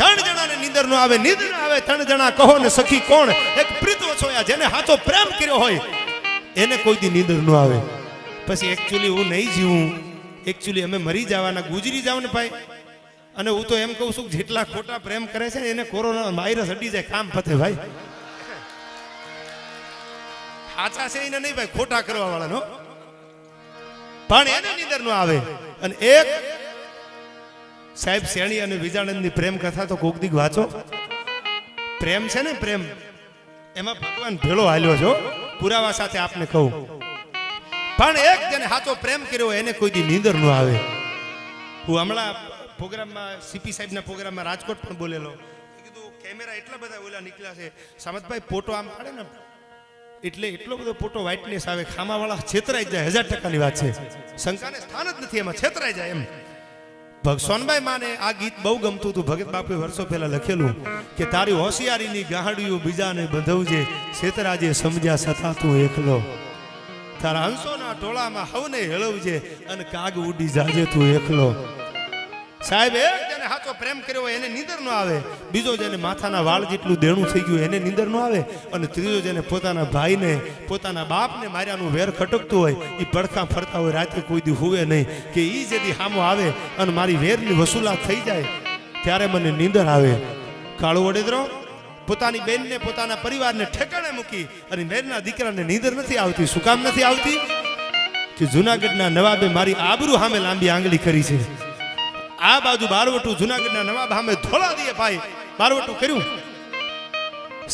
ત્રણ જણાને નીંદર નો આવે નીંદર આવે, ત્રણ જણા કહો ને સખી કોણ? એક પ્રીતો છોયા જેને હાથો પ્રેમ કર્યો હોય, એને કોઈ દી નીંદર નો આવે. પછી એકચ્યુઅલી હું નહીં જીવું. એકચ્યુઅલી અમે મરી જવાના, ગુજરી જાવ ને ભાઈ. અને હું તો એમ કહું છું જેટલા ખોટા પ્રેમ કરે છે એને કોરોના વાયરસ અડી જાય, કામ પતે ભાઈ. સાચા છે એને નહીં ભાઈ, ખોટા કરવા વાળાનો પણ એને નીંદર નો આવે. અને એક સાહેબ શેણી અને વિજાણંદની પ્રેમ કથા તો કોક દીક વાંચો. પ્રેમ છે ને પ્રેમ? એમાં ભગવાન ભેળો હાલ્યો છો પુરાવા સાથે આપને કહું. પણ એક જેને હાથો પ્રેમ કર્યો એને કોઈ દી નીંદર ન આવે. હું હમણાં પ્રોગ્રામમાં સીપી સાહેબના પ્રોગ્રામમાં રાજકોટ પણ બોલેલો. કીધું, કેમેરા એટલા બધા ઓલા નીકળ્યા છે. સામતભાઈ ફોટો આમ પાડે ને એટલે એટલો બધો ફોટો વ્હાઇટનેસ આવે, ખામાવાળા છેતરાઈ જાય. હજાર ટકાની વાત છે. શંકાને સ્થાન જ નથી, એમાં છેતરાઈ જાય એમ. ભગ સોનભાઈ માને આ ગીત બહુ ગમતું હતું. ભગત બાપુએ વર્ષો પહેલા લખેલું કે તારી હોશિયારીની ગાહડીઓ બીજાને બંધવજે છેતરાજે સમજ્યા છતાં તું એકલો. તારા હંસોના ટોળામાં હવને હેળવજે અને કાગ ઉડી જાજે તું એકલો. સાહેબ, એક સાચો પ્રેમ કર્યો હોય એને નીંદર ન આવે. બીજો જેને માથાના વાળ જેટલું દેણું થઈ ગયું એને નીંદર ન આવે. અને ત્રીજો જેને પોતાના ભાઈને, પોતાના બાપને માર્યાનું વેર ખટકતું હોય એ પડખા ફરતા હોય રાતે કોઈ દી હોવે નહીં. કે એ જેથી હામો આવે અને મારી વેરની વસૂલાત થઈ જાય, ત્યારે મને નીંદર આવે. કાળો વડેદરો, પોતાની બેનને, પોતાના પરિવારને ઠેકાણે મૂકી અને મેરના દીકરાને નીંદર નથી આવતી, શું કામ નથી આવતી? કે જુનાગઢના નવાબે મારી આબરૂ સામે લાંબી આંગળી કરી છે. આ બાજુ બારવટું જુનાગઢના નવા ભામે ધોળા દીએ ભાઈ. બારવટું કર્યું.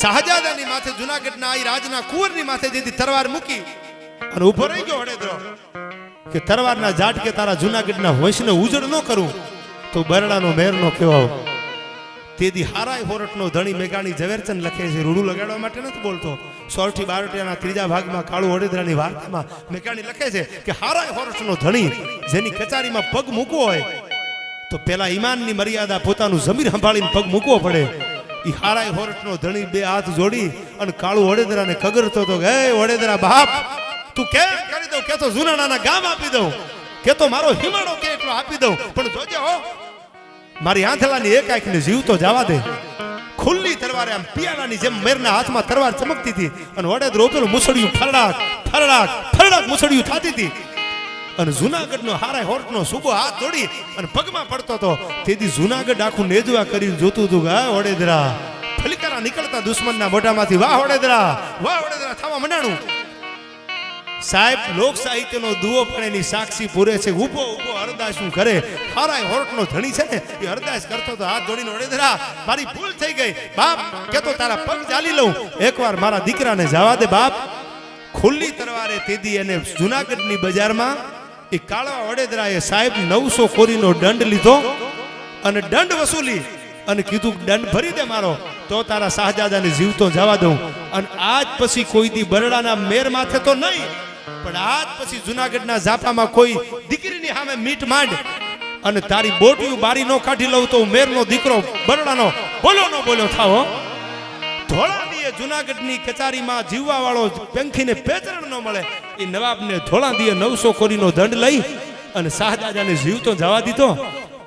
શાહજાદાની માથે જુનાગઢના આ રાજના કુંવરની માથે જેથી તરવાર મૂકી. અને ઊભો રહી ગયો હડેદરો કે તરવારના જાટ કે તારા જુનાગઢના વંશને ઉજળ ન કરું, તો બરડાનો મેરનો કહેવાવ તેથી હારાય હોરટનો ધણી મેઘાણી ઝવેરચંદ લખે છે, રૂડું લગાડવા માટે નથી બોલતો. સોરઠી બારટિયાના ત્રીજા ભાગમાં કાળુ વડોદરાની વાર્તામાં મેઘાણી લખે છે કે હારાય હોરટનો ધણી જેની કચારીમાં પગ મૂકવો હોય તો પેલા ઈમાનની મર્યાદા પોતાનું જમીન સંભાળીને પગ મૂકવો પડે. એ હારાય હોરટનો ધણી બે હાથ જોડી અને કાળુ વડેદરાને કગરતો તો, હે વડેદરા બાપ, તું કેમ કરી દઉં? કે તો જુનાણાના ગામ આપી દઉં, કે તો મારો હિમાડો કે એટલો આપી દઉં. પણ જોજે હો, મારી આંધળાની એક જીવ તો જવા દે. ખુલ્લી તરવારે આમ પિયાલાની જેમ મેરના હાથમાં તરવાર ચમકતી હતી અને વડેદરો પેલું મુસળિયું ફરડાક ફરડાક ફરડાક મુસળિયું થતી હતી. અને જુનાગઢનો હારા હોર્ટનો સુબો હાથ જોડી અને પગમાં પડતો હતો. તેથી જુનાગઢ આખું નેજવા કરીને જોતું હતું કે વડેદરા. ફલિકારા નીકળતા દુશ્મનના મોઢામાંથી વાહ વડેદરા વાહ વડેદરા, થવા મંડાણું સાહેબ, લોક સાહિત્યનો દુઓ પણ એની સાક્ષી પૂરે છે. ઊભો ઊભો, હરદાસું કરે? હારાય હોરટનો ધણી છે ને, એ હરદાસ કરતો તો હાથ જોડીને, વડેદરા, મારી ભૂલ થઈ ગઈ. બાપ કેતો તારા પગ ચાલી લઉં. એકવાર મારા દીકરાને જવા દે બાપ. ખુલ્લી તરવારે તેદી એને જુનાગઢની બજારમાં એ કાળવા વડેદરાએ સાહેબ નવસો કોરીનો દંડ લીધો અને દંડ વસૂલી અને કીધું, દંડ ભરી દે મારો, તો તારા શાહજાદાને જીવતો જવા દઉં. અને આજ પછી કોઈ દી બરડાના મેર માથે તો નહીં, પણ આજ પછી જુનાગઢના ઝાપામાં કોઈ દીકરીની સામે મીટ માંડ અને તારી બોટિયું બારી નો કાઢી લઉં તો મેર મેરનો દીકરો બરડાનો બોલો નો બોલ્યો થાવો ધોળાદીએ જુનાગઢની કચારીમાં જીવવા વાળો પંખીને પેચરણ ન મળે. એ નવાબને ધોળાદીએ નવસો કોરીનો દંડ લઈ અને શાહજાદાને જીવતો જવા દીધો.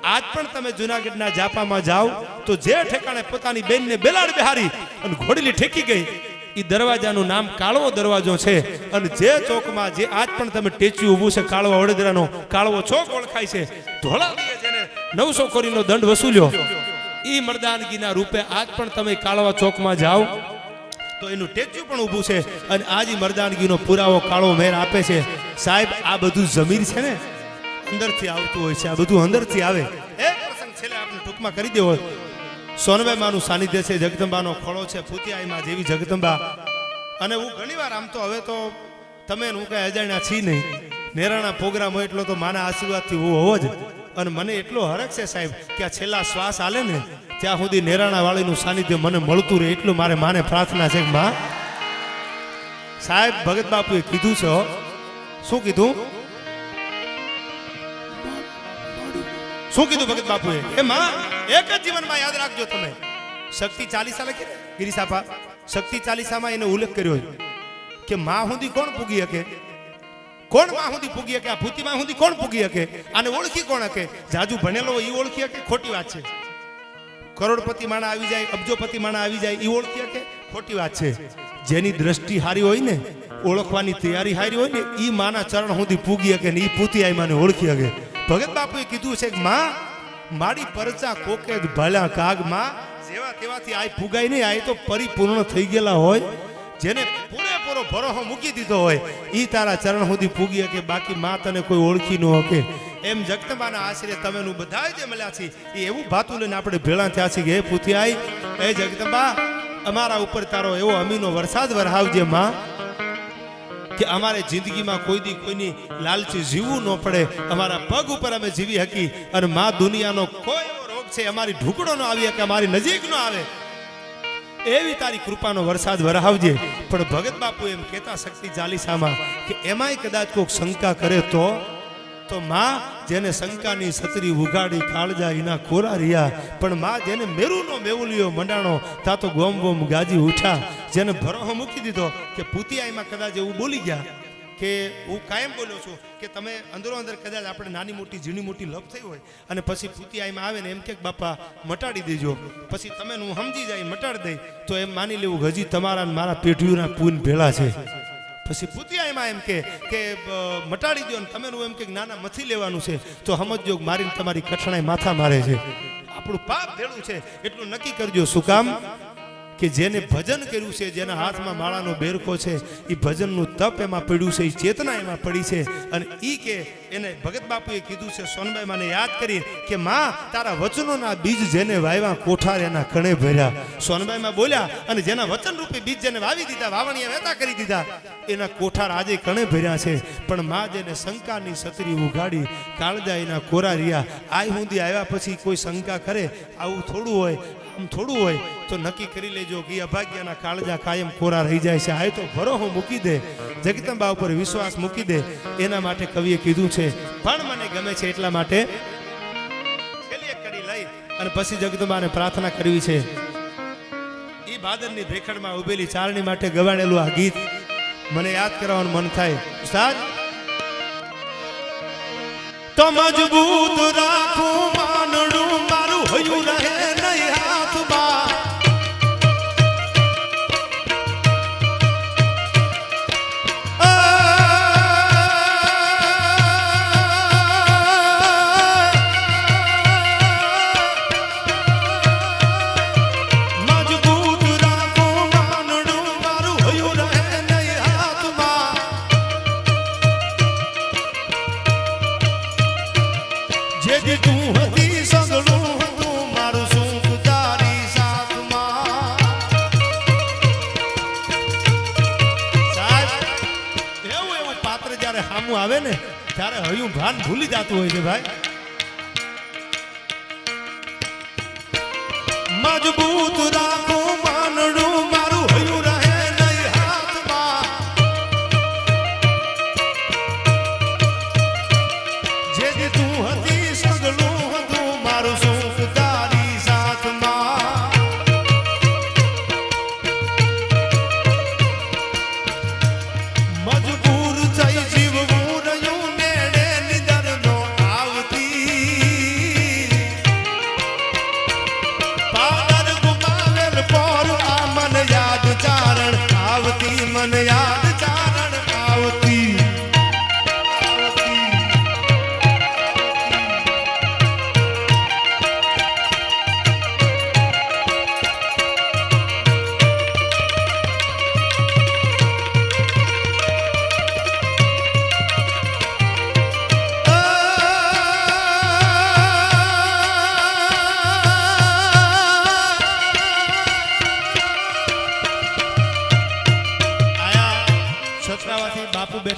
આજ પણ તમે જુનાગઢના જાપામાં જાઓ તો જે ઠેકાણે પોતાની બેનને બેલાડ બિહારી અને ઘોડીલી ઠેકી ગઈ એ દરવાજાનું નામ કાળવો દરવાજો છે. અને જે ચોકમાં જે આજ પણ તમે ટેચ્યું ઊભું છે, કાળવા વડોદરાનો, કાળવો ચોક ઓળખાય છે ધોળા જેને નવસો કોરીનો દંડ વસૂલ્યો. એ મરદાનગીના રૂપે આજ પણ તમે કાળવા ચોકમાં જાઓ. તો એનું ટેચ્યુ પણ ઊભું છે અને આજ મરદાનગીનો પુરાવો કાળો મેર આપે છે. સાહેબ, આ બધું જમીન છે ને? અંદરથી આવતું હોય છે. આ બધું અંદરથી આવે. એ પ્રસંગ છેલ્લે આપણે ટૂંકમાં કરી દેવો સોનભાઈ માનું સાનિધ્ય છે. જગદંબાનો ખોળો છે. ફૂતિયાઈમાં જેવી જગદંબા. અને હું ઘણીવાર આમ તો હવે તો તમે હું કઈ અજાણ્યા છી નહીં. નેરાણા પ્રોગ્રામ હોય એટલો તો માના આશીર્વાદથી હું હોવો જ. અને મને એટલો હરખ છે સાહેબ કે આ છેલ્લા શ્વાસ આલે ને ત્યાં સુધી નેરાણા વાળીનું સાનિધ્ય મને મળતું રહે એટલું મારે માને પ્રાર્થના છે માં. સાહેબ, ભગત બાપુએ કીધું છે શું કીધું? શું કીધું ભગત બાપુએ? એ માં, એક જ જીવનમાં યાદ રાખજો તમે. શક્તિ ચાલીસા લખી ગિરિસાપા શક્તિ ચાલીસામાં એને ઉલ્લેખ કર્યો કે માં સુધી કોણ પૂગી શકે? કોણમાં સુધી પૂગી શકે? આ ભૂતિ માં સુધી કોણ પૂગી શકે? આને ઓળખી કોણ શકે? જાજુ ભણેલો એ ઓળખી શકે? ખોટી વાત છે. કરોડપતિ માણા આવી જાય, અબજોપતિ માણા આવી જાય એ ઓળખી કે ખોટી વાત છે. જેની દ્રષ્ટિ હારી હોય ને, ઓળખવાની તૈયારી હારી હોય ને એ માના ચરણ સુધી પૂગી શકે ને એ પૂતી આઈ માને ઓળખી શકે. ભગત બાપુએ કીધું છે કે, માં, મારી પરચા કોકે જ ભલ્યા કાગમાં જેવા તેવાથી આ ફુગાઈ નહીં આય તો પરિપૂર્ણ થઈ ગયેલા હોય. જેને પૂરેપૂરો ભરોહો મૂકી દીધો હોય એ તારા ચરણ સુધી પૂગી શકે, બાકી માં તને કોઈ ઓળખી ન શકે. એમ જગતમાના આશરે તમે બધા જે મળ્યા છે એવું ભાતું લઈને આપણે ભેળા થયા છીએ હે પૂથિયાઈ, હે જગદંબા અમારા ઉપર તારો એવો અમીનો વરસાદ વરહાવજે માં, કે અમારે જિંદગીમાં કોઈ દી કોઈની લાલચી જીવવું ન પડે, અમારા પગ ઉપર અમે જીવી હકી, અને માં દુનિયાનો કોઈ એવો રોગ છે, અમારી ઢુકડો ન આવી કે અમારી નજીક ન આવે. એવી તારી કૃપાનો વરસાદ વરહાવજે. પણ ભગત બાપુ એમ કહેતા શક્તિ ચાલીસામાં કે એમાંય કદાચ કોઈક શંકા કરે તો તો માં જેને શંકાની છત્રી ઉગાડી કાળજા એના ખોરા રહ્યા, પણ માં જેને મેરુનો મેવુલિયો મંડાણો, તા તો ગોમ ગોમ ગાજી ઉઠા, જેને ભરોહો મૂકી દીધો કે પૂતિયાઈમાં કદાચ એવું બોલી ગયા, કે હું કાયમ બોલ્યો છું કે તમે અંદરો અંદર કદાચ આપણે નાની મોટી, ઝીણી મોટી લપ થઈ હોય અને પછી પૂતિયાઈમાં આવે ને એમ કે, બાપા, મટાડી દેજો, પછી તમે હું સમજી જાય, મટાડી દઈ તો એમ માની લેવું હજી તમારા મારા પેઢીઓના પૂન ભેળા છે. પછી પૂતિયા એમાં એમ કે કે મટાડી દો ને તમે એમ કે નાના મથી લેવાનું છે, તો સમજો મારીને તમારી કઠણાઈ માથા મારે છે. આપણું પાપ ભેળું છે, એટલું નક્કી કરજો. શું કામ? કે જેને ભજન કર્યું છે, જેના હાથમાં માળાનો બેરકો છે એ ભજનનું તપ એમાં પડ્યું છે એ ચેતના એમાં પડી છે. અને એ કે એને ભગત બાપુએ કીધું છે, સોનબાઈ, મને યાદ કરી કે માં, તારા વચનોના બીજ જેને વાવ્યા કોઠાર એના કણે ભર્યા. સોનબાઈમાં બોલ્યા, અને જેના વચન રૂપે બીજ જેને વાવી દીધા, વાવણીએ વેતા કરી દીધા, એના કોઠાર આજે કણે ભર્યા છે. પણ માં જેને શંકાની છત્રી ઉગાડી કાળજા એના કોરા રહ્યા. આ હુંદી આવ્યા પછી કોઈ શંકા કરે, આવું થોડું હોય આમ થોડું હોય તો નક્કી કરી લેજો કે અભાગ્યના કાળજા કાયમ કોરા રહી જાય છે. આ તો ભરોહો મૂકી દે. જગદંબા ઉપર વિશ્વાસ મૂકી દે. એના માટે કવિએ કીધું છે, પણ મને ગમે છે એટલા માટે અને પછી જગદંબાને પ્રાર્થના કરવી છે. એ ભાદરની ભેખડમાં ઉભેલી ચારણી માટે ગવાડેલું આ ગીત મને યાદ કરવાનું મન થાય. ઉસ્તાદ? તો મજબૂત રાખું માનડું જેથી તું હતી મારું સુખ તારી સાથમાં. એવું એવું પાત્ર જ્યારે સામું આવે ને, ત્યારે હયું ભાન ભૂલી જતું હોય છે ભાઈ.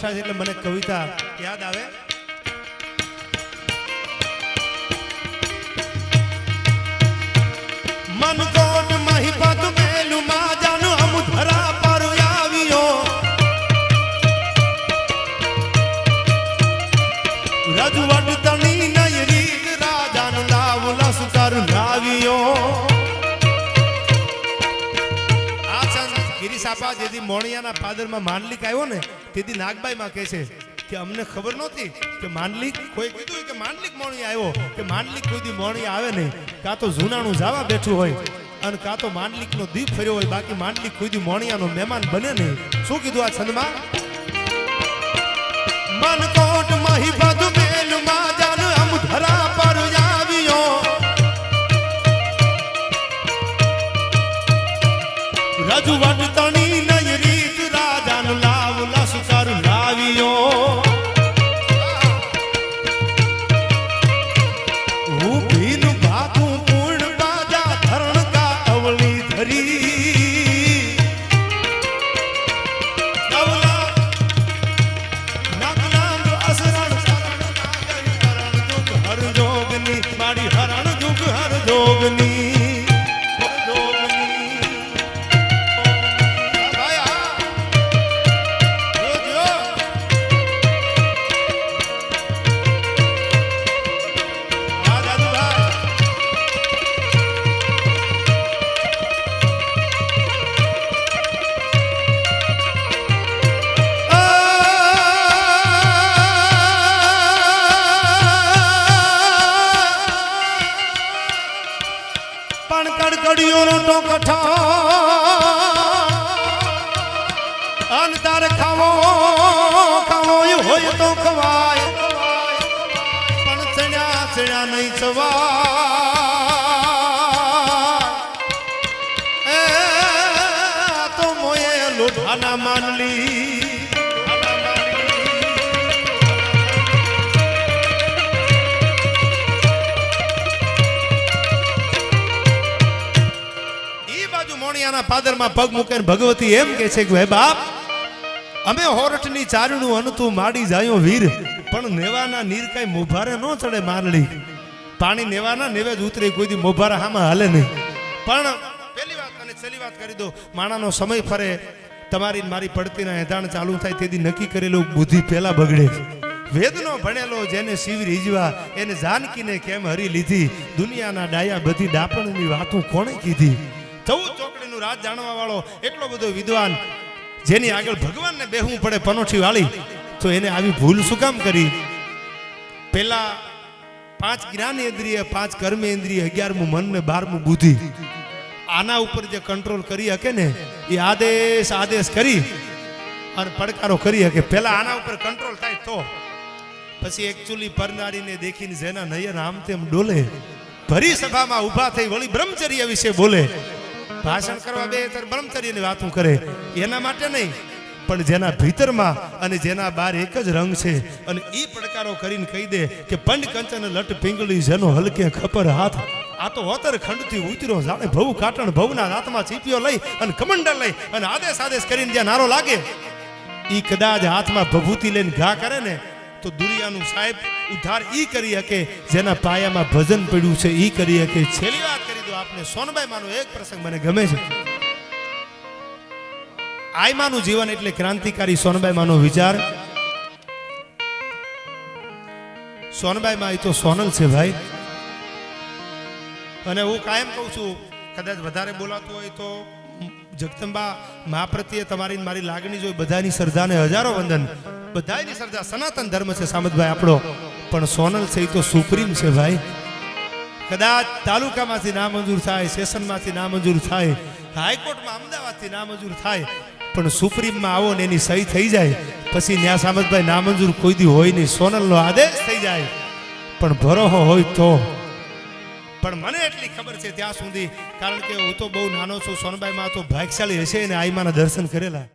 બેઠા એટલે મને કવિતા યાદ આવે. મનકોટ મહિપત મેલું, માજાનું અમુ ધરા પર આવ્યો. રજવટ તણી આપા જેથી મોણિયાના પાદરમાં માંડલિક આવ્યો ને, તેથી નાગબાઈ કહે છે કે અમને ખબર નહોતી કે માંડલિક કોઈ કીધું કે માંડલિક મોણી આવ્યો, કે માંડલિક કોઈ દી મોણી આવે નહીં, કાં તો જૂનાનું જાવા બેઠું હોય અને કાં તો માંડલિકનો દીપ ફર્યો હોય, બાકી માંડલિક કોઈ મોણિયાનો મહેમાન બને નહીં. શું કીધું આ છંદમાં? ચણ્યા નહીં ચવાય એ, તો મોએ લોઢાના માનલી પાદરમાં પગ મૂકે ભગવતી એમ કે છે કે ભાઈ બાપ અમે હોરઠની ચારણું અનતું માડી જાયો વીર, પણ નેવાના નીર કઈ મોભારે ન ચડે મારડી. પાણી નેવાના નેવે જ ઉતરે, કોઈ દી મોભારા હામાં હાલે નહીં. પણ પેલી વાત અને છેલ્લી વાત કરી દો, માણાનો સમય ફરે, તમારી મારી પડતીના એધાણ ચાલુ થાય તેથી નક્કી કરેલું બુદ્ધિ પહેલા બગડે. વેદનો ભણેલો જેને શિવ રીજવા એને જાનકીને કેમ હરી લીધી, દુનિયાના ડાયા બધી ડાપણની વાતો કોણે કીધી? ચૌદ ચોકડીનું રાજ જાણવા વાળો એટલો બધો વિદ્વાન જેની આગળ ભગવાનને બેહવું પડે પનોઠી વાળી તો એને આવી ભૂલ શું કામ કરી? પેલા પાંચ જ્ઞાનેન્દ્રિય, પાંચ કર્મેન્દ્રિય, અગિયારમું મન ને બારમું બુદ્ધિ. આના ઉપર જે કંટ્રોલ કરી શકે ને, એ આદેશ આદેશ કરી અને પડકારો કરી શકે પેલા આના ઉપર કંટ્રોલ થાય તો. પછી એકચુલી પરનારીને દેખીને જેના નયન આમ તેમ ડોલે. ભરી સભામાં ઊભા થઈ વળી બ્રહ્મચર્ય વિશે બોલે. ભાષણ કરવા બે બ્રહ્મચર્યની વાતું કરે. એના માટે નહીં, પણ જેના ભીતરમાં અને જેના બાર એક જ રંગ છે અને એ પડકારો કરીને કહી દે કે પંડ કંચન લટ પિંગળી જેનો હલકે ખપર હાથ. આ તો હોતર ખંડથી ઉતર્યો, જાણે ભવ કાટણ ભવના હાથમાં ચીપિયો લઈ અને કમંડલ લઈ અને આદેશ આદેશ કરીને જ્યાં નારો લાગે, ઈ કદાચ હાથમાં ભભૂતિ લઈને ઘા કરે ને, તો દુનિયાનું સાહેબ ઉદ્ધાર ઈ કરી શકે, જેના પાયામાં ભજન પડ્યું છે, ઈ કરી શકે. છેલ્લી વાત આપને સોનબાઈ માનો એક પ્રસંગ મને ગમે છે. આયમાનું જીવન એટલે ક્રાંતિકારી સોનબાઈ માનો વિચાર. સોનબાઈ માં તો સોનલ છે ભાઈ. અને હું કાયમ કહું છું, કદાચ વધારે બોલાતું હોય તો, જગદંબા, મા પ્રત્યે તમારી મારી લાગણી જોઈ બધાની શ્રદ્ધાને હજારો વંદન. બધાની શ્રદ્ધા સનાતન ધર્મ છે સામતભાઈ આપણો. પણ સોનલ છે એ તો સુપ્રીમ છે ભાઈ. કદાચ તાલુકામાંથી નામંજૂર થાય સેશનમાંથી નામંજૂર થાય, હાઈકોર્ટમાં અમદાવાદથી નામંજૂર થાય, પણ સુપ્રીમમાં આવો ને એની સહી થઈ જાય, પછી ન્યા સામતભાઈ નામંજૂર કોઈ દી હોય નહીં, સોનલનો આદેશ થઈ જાય. પણ ભરોહો હોય તો. પણ મને એટલી ખબર છે ત્યાં સુધી, કારણ કે હું તો બહુ નાનો છું, સોનબાઈમાં તો ભાગશાળી હશે ને આઈમાના દર્શન કરેલા.